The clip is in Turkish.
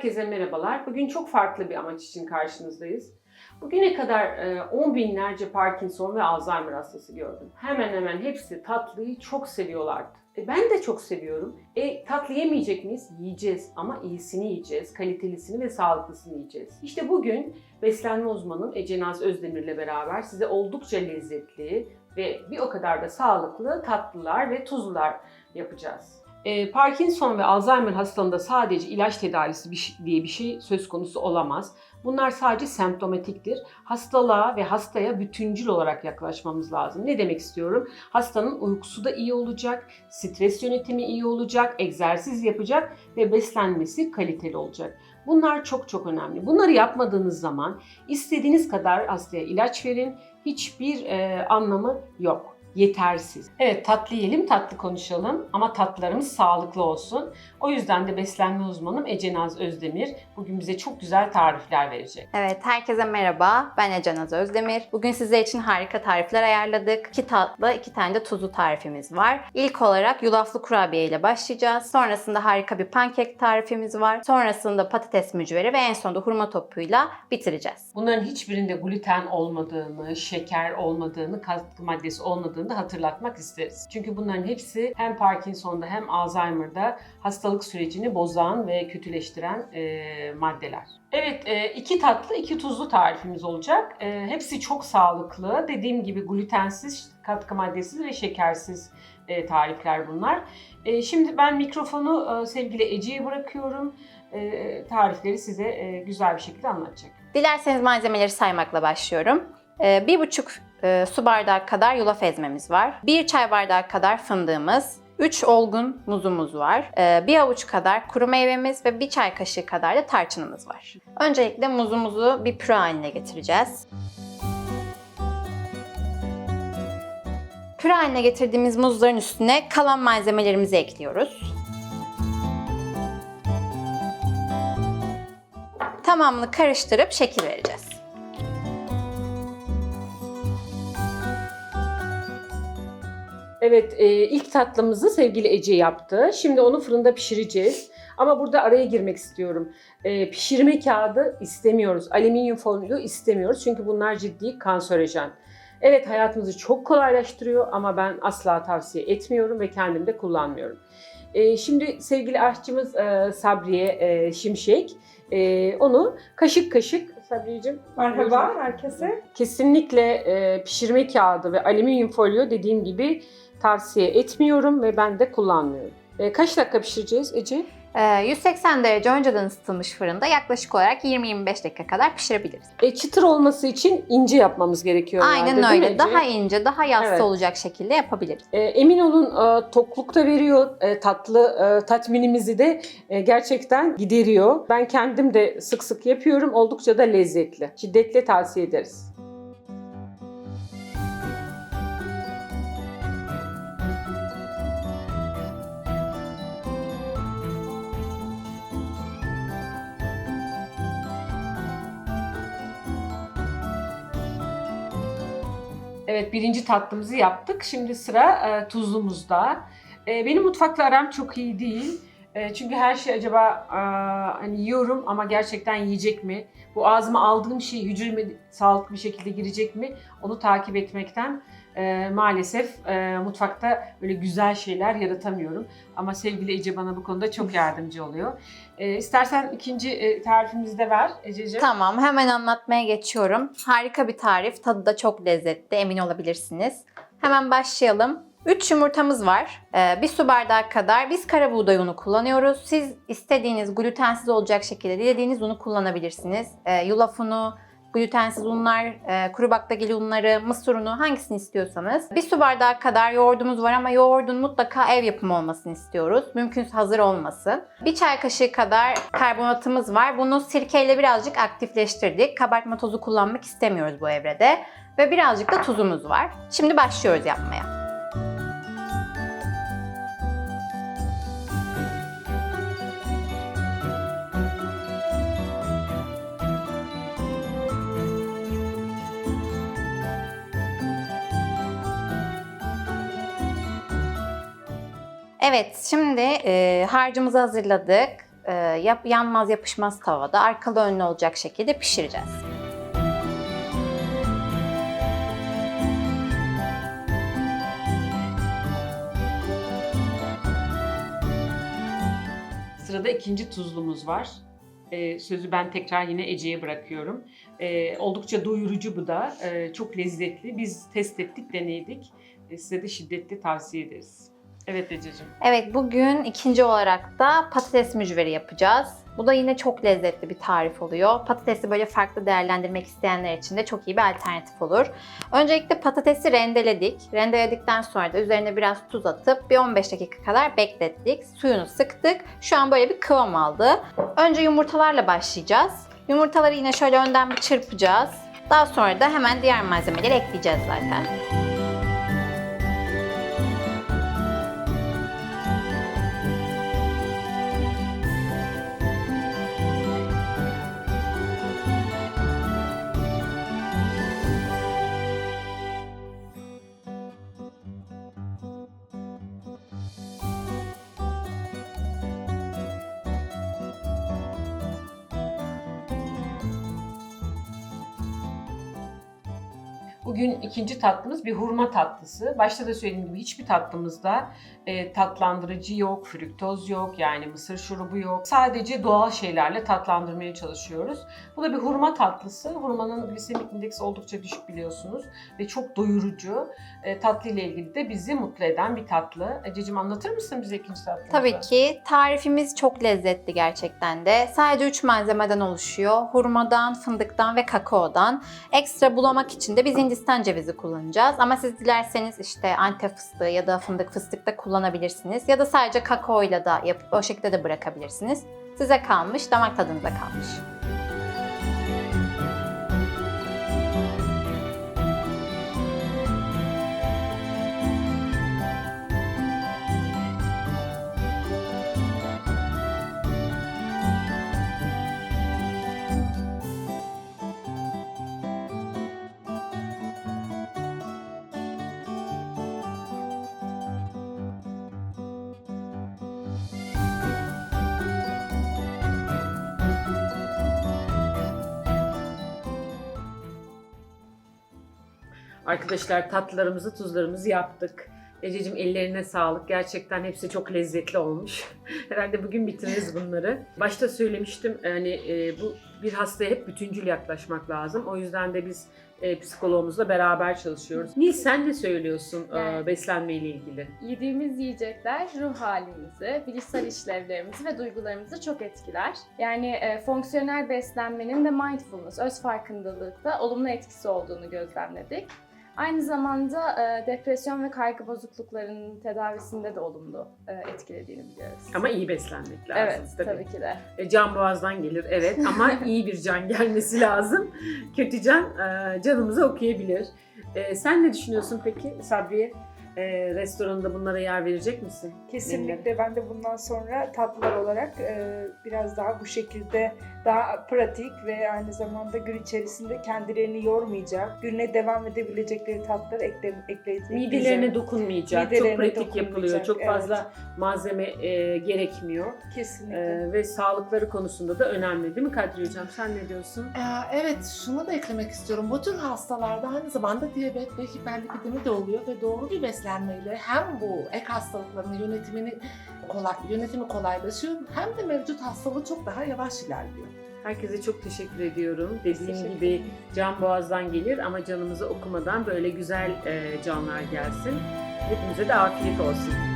Herkese merhabalar. Bugün çok farklı bir amaç için karşınızdayız. Bugüne kadar e, on binlerce Parkinson ve Alzheimer hastası gördüm. Hemen hemen hepsi tatlıyı çok seviyorlardı. E, ben de çok seviyorum. E tatlı yemeyecek miyiz? Yiyeceğiz ama iyisini yiyeceğiz, kalitelisini ve sağlıklısını yiyeceğiz. İşte bugün beslenme uzmanım Ece Naz Özdemir'le beraber size oldukça lezzetli ve bir o kadar da sağlıklı tatlılar ve tuzlular yapacağız. E, Parkinson ve Alzheimer hastalığında sadece ilaç tedavisi diye bir şey söz konusu olamaz. Bunlar sadece semptomatiktir. Hastalığa ve hastaya bütüncül olarak yaklaşmamız lazım. Ne demek istiyorum? Hastanın uykusu da iyi olacak, stres yönetimi iyi olacak, egzersiz yapacak ve beslenmesi kaliteli olacak. Bunlar çok çok önemli. Bunları yapmadığınız zaman istediğiniz kadar hastaya ilaç verin. Hiçbir e, anlamı yok. Yetersiz. Evet tatlı yiyelim, tatlı konuşalım ama tatlılarımız sağlıklı olsun. O yüzden de beslenme uzmanım Ece Naz Özdemir bugün bize çok güzel tarifler verecek. Evet, herkese merhaba. Ben Ece Naz Özdemir. Bugün sizler için harika tarifler ayarladık. İki tatlı, iki tane de tuzlu tarifimiz var. İlk olarak yulaflı kurabiye ile başlayacağız. Sonrasında harika bir pankek tarifimiz var. Sonrasında patates mücveri ve en sonunda hurma topuyla bitireceğiz. Bunların hiçbirinde gluten olmadığını, şeker olmadığını, katkı maddesi olmadığını da hatırlatmak isteriz. Çünkü bunların hepsi hem Parkinson'da hem Alzheimer'da hastalık sürecini bozan ve kötüleştiren e, maddeler. Evet, e, iki tatlı, iki tuzlu tarifimiz olacak. E, hepsi çok sağlıklı. Dediğim gibi glutensiz, katkı maddesiz ve şekersiz e, tarifler bunlar. E, şimdi ben mikrofonu e, sevgili Ece'ye bırakıyorum. E, tarifleri size e, güzel bir şekilde anlatacak. Dilerseniz malzemeleri saymakla başlıyorum. Ee, Bir buçuk e, su bardağı kadar yulaf ezmemiz var. Bir çay bardağı kadar fındığımız, 3 olgun muzumuz var. Ee, Bir avuç kadar kuru meyvemiz ve bir çay kaşığı kadar da tarçınımız var. Öncelikle muzumuzu bir püre haline getireceğiz. Püre haline getirdiğimiz muzların üstüne kalan malzemelerimizi ekliyoruz. Tamamını karıştırıp şekil vereceğiz. Evet, e, ilk tatlımızı sevgili Ece yaptı. Şimdi onu fırında pişireceğiz. Ama burada araya girmek istiyorum. E, pişirme kağıdı istemiyoruz. Alüminyum folyo istemiyoruz. Çünkü bunlar ciddi kanserojen. Evet hayatımızı çok kolaylaştırıyor ama ben asla tavsiye etmiyorum ve kendim de kullanmıyorum. E, şimdi sevgili aşçımız e, Sabriye e, Şimşek e, onu kaşık kaşık Sabriyeciğim Merhaba herkese. Kesinlikle e, pişirme kağıdı ve alüminyum folyo dediğim gibi tavsiye etmiyorum ve ben de kullanmıyorum. E, kaç dakika pişireceğiz Ece? Ee, 180 derece önceden ısıtılmış fırında yaklaşık olarak 20-25 dakika kadar pişirebiliriz. E, çıtır olması için ince yapmamız gerekiyor. herhalde, Aynen değil mi öyle. Ece? Daha ince, daha yassı Evet. olacak şekilde yapabiliriz. E, emin olun e, tokluk da veriyor, e, tatlı e, tatminimizi de e, gerçekten gideriyor. Ben kendim de sık sık yapıyorum, oldukça da lezzetli. Şiddetle tavsiye ederiz. Evet birinci tatlımızı yaptık. Şimdi sıra e, tuzlumuzda. E, benim mutfakla aram çok iyi değil. E, çünkü her şey acaba hani yiyorum ama gerçekten yiyecek mi? Bu ağzıma aldığım şey hücreme sağlıklı bir şekilde girecek mi? Onu takip etmekten e, maalesef e, mutfakta böyle güzel şeyler yaratamıyorum. Ama sevgili Ece bana bu konuda çok yardımcı oluyor. E, istersen ikinci e, tarifimizi de ver Ececiğim. Tamam, hemen anlatmaya geçiyorum. Harika bir tarif, tadı da çok lezzetli, emin olabilirsiniz. Hemen başlayalım. 3 yumurtamız var. Ee, bir su bardağı kadar biz kara buğday unu kullanıyoruz. Siz istediğiniz glutensiz olacak şekilde dilediğiniz unu kullanabilirsiniz. Ee, yulaf unu, glutensiz unlar, e, kuru baklagil unları, mısır unu hangisini istiyorsanız. Bir su bardağı kadar yoğurdumuz var ama yoğurdun mutlaka ev yapımı olmasını istiyoruz. Mümkünse hazır olmasın. Bir çay kaşığı kadar karbonatımız var. Bunu sirkeyle birazcık aktifleştirdik. Kabartma tozu kullanmak istemiyoruz bu evrede. Ve birazcık da tuzumuz var. Şimdi başlıyoruz yapmaya. Evet, şimdi e, harcımızı hazırladık. e, yap, yanmaz yapışmaz tavada arkalı önlü olacak şekilde pişireceğiz. Sırada ikinci tuzlumuz var. Ee, sözü ben tekrar yine Ece'ye bırakıyorum. Ee, oldukça doyurucu bu da. Ee, çok lezzetli. Biz test ettik, denedik. Ee, size de şiddetle tavsiye ederiz. Evet Ececiğim. Evet bugün ikinci olarak da patates mücveri yapacağız. Bu da yine çok lezzetli bir tarif oluyor. Patatesi böyle farklı değerlendirmek isteyenler için de çok iyi bir alternatif olur. Öncelikle patatesi rendeledik. Rendeledikten sonra da üzerine biraz tuz atıp bir 15 dakika kadar beklettik. Suyunu sıktık. Şu an böyle bir kıvam aldı. Önce yumurtalarla başlayacağız. Yumurtaları yine şöyle önden bir çırpacağız. Daha sonra da hemen diğer malzemeleri ekleyeceğiz zaten. Bugün ikinci tatlımız bir hurma tatlısı. Başta da söylediğim gibi hiçbir tatlımızda e, tatlandırıcı yok, fruktoz yok, yani mısır şurubu yok. Sadece doğal şeylerle tatlandırmaya çalışıyoruz. Bu da bir hurma tatlısı. Hurmanın glisemik indeksi oldukça düşük biliyorsunuz ve çok doyurucu. E, tatlı ile ilgili de bizi mutlu eden bir tatlı. Ececiğim anlatır mısın bize ikinci tatlımızı? Tabii ki. Tarifimiz çok lezzetli gerçekten de. Sadece 3 malzemeden oluşuyor. Hurmadan, fındıktan ve kakaodan. Ekstra bulamak için de biz Hindistan cevizi kullanacağız. Ama siz dilerseniz işte antep fıstığı ya da fındık fıstık da kullanabilirsiniz. Ya da sadece kakaoyla da yapıp o şekilde de bırakabilirsiniz. Size kalmış, damak tadınıza kalmış. Arkadaşlar tatlılarımızı, tuzlarımızı yaptık. Ececiğim ellerine sağlık. Gerçekten hepsi çok lezzetli olmuş. Herhalde bugün bitiririz bunları. Başta söylemiştim yani e, bu bir hastaya hep bütüncül yaklaşmak lazım. O yüzden de biz e, psikologumuzla beraber çalışıyoruz. Nil sen ne söylüyorsun e, beslenme ile ilgili? Yediğimiz yiyecekler ruh halimizi, bilişsel işlevlerimizi ve duygularımızı çok etkiler. Yani e, fonksiyonel beslenmenin de mindfulness, öz farkındalıkta olumlu etkisi olduğunu gözlemledik. Aynı zamanda e, depresyon ve kaygı bozukluklarının tedavisinde de olumlu e, etkilediğini biliyoruz. Ama iyi beslenmek lazım. evet, tabii. ki de. E, Can boğazdan gelir evet ama iyi bir can gelmesi lazım. Kötü can e, canımıza okuyabilir. E, sen ne düşünüyorsun peki Sabriye? E, restoranında bunlara yer verecek misin? Kesinlikle ben de bundan sonra tatlılar olarak e, biraz daha bu şekilde daha pratik ve aynı zamanda gün içerisinde kendilerini yormayacak, güne devam edebilecekleri tatları ekle, ekleyecek. Midelerine dokunmayacak, çok Midelerine pratik yapılıyor, dokunmayacak, çok evet. fazla malzeme e, gerekmiyor Kesinlikle. E, ve sağlıkları konusunda da önemli değil mi Kadriye Hocam? Sen ne diyorsun? Ee, Evet, şunu da eklemek istiyorum. Bu tür hastalarda aynı zamanda diyabet ve hiperlipidemi de oluyor ve doğru bir beslenmeyle hem bu ek hastalıkların yönetimini kolay, yönetimi kolaylaşıyor hem de mevcut hastalığı çok daha yavaş ilerliyor. Herkese çok teşekkür ediyorum. Dediğim Teşekkür gibi can boğazdan gelir ama canımızı okumadan böyle güzel e, canlar gelsin. Hepimize de afiyet olsun.